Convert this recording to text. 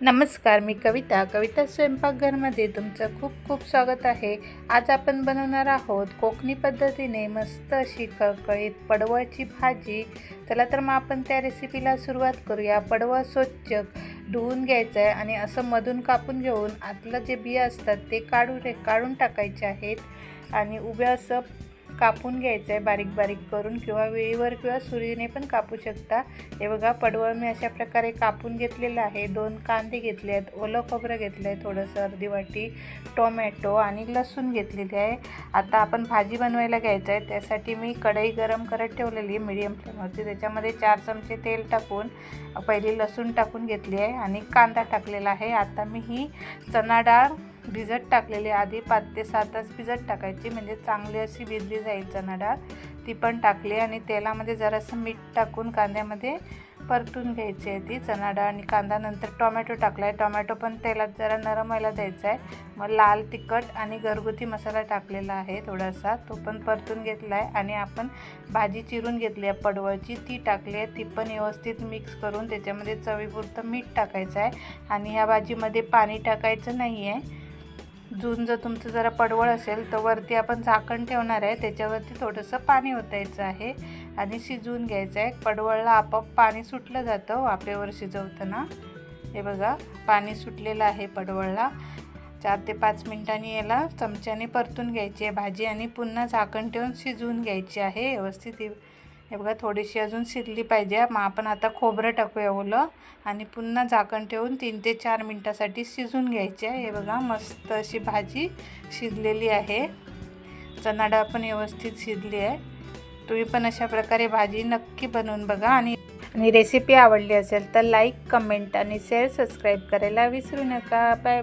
नमस्कार मी कविता. कविता स्वयंपाकघरमध्ये तुमचं खूप खूप स्वागत आहे. आज आपण बनवणार आहोत कोकणी पद्धतीने मस्त अशी कळकळीत पडवळची भाजी. चला तर मग आपण त्या रेसिपीला सुरुवात करूया. पडवळ स्वच्छ धुवून घ्यायचं आहे आणि असं मधून कापून घेऊन आतलं जे बिया असतात ते काढू रे काढून टाकायचे आहेत. आणि उभ्या असं कापून घ्यायचं आहे बारीक बारीक करून किंवा वेळीवर किंवा सुरीने पण कापू शकता. हे बघा पडवळ मी अशा प्रकारे कापून घेतलेलं आहे. दोन कांदे घेतले आहेत ओलं खोबरं घेतलं आहे थोडंसं अर्धी वाटी टोमॅटो आणि लसूण घेतलेली आहे. आता आपण भाजी बनवायला घ्यायचं आहे. त्यासाठी मी कढई गरम करत ठेवलेली आहे मिडियम फ्लेमवरती त्याच्यामध्ये चार चमचे तेल टाकून पहिली लसूण टाकून घेतली आहे आणि कांदा टाकलेला आहे. आता मी ही चणा डाळ भिजत टाकलेली आधी पाच ते सात तास भिजत टाकायची म्हणजे चांगली अशी भिजली जाईल चणा डाळ ती पण टाकली आणि तेलामध्ये जरासं मीठ टाकून कांद्यामध्ये परतून घ्यायची आहे ती चणा डाळ आणि कांदा नंतर टोमॅटो टाकला आहे टोमॅटो पण तेलात जरा नरम व्हायला द्यायचा आहे. मग लाल तिखट आणि घरगुती मसाला टाकलेला आहे थोडासा. तो पण परतून घेतला आहे आणि आपण भाजी चिरून घेतली आहे पडवळची. ती टाकली आहे. ती पण व्यवस्थित मिक्स करून त्याच्यामध्ये चवीपुरतं मीठ टाकायचं आहे. आणि ह्या भाजीमध्ये पाणी टाकायचं नाही आहे जून जर तुमचं जरा पडवळ असेल तर वरती आपण झाकण ठेवणार आहे. त्याच्यावरती थोडंसं पाणी ओतायचं आहे आणि शिजवून घ्यायचं आहे. पडवळला आपोआप पाणी सुटलं जातं हो, वाफेवर शिजवताना. हे बघा पाणी सुटलेलं आहे पडवळला. चार ते पाच मिनिटांनी याला चमच्याने परतून घ्यायची आहे भाजी आणि पुन्हा झाकण ठेवून शिजवून घ्यायची आहे. व्यवस्थित हे बघा थोडीशी अजून शिजली पाहिजे. मग आपण आता खोबरं टाकूया ओलं. आणि पुन्हा झाकण ठेवून तीन ते चार मिनटासाठी शिजून घ्यायची. आहे हे बघा मस्त अशी भाजी शिजलेली आहे. चणाडा पण व्यवस्थित शिजली आहे. तुम्ही पण अशा प्रकारे भाजी नक्की बनवून बघा. आणि आणि रेसिपी आवडली असेल तर लाईक कमेंट आणि शेअर सबस्क्राईब करायला विसरू नका. बाय.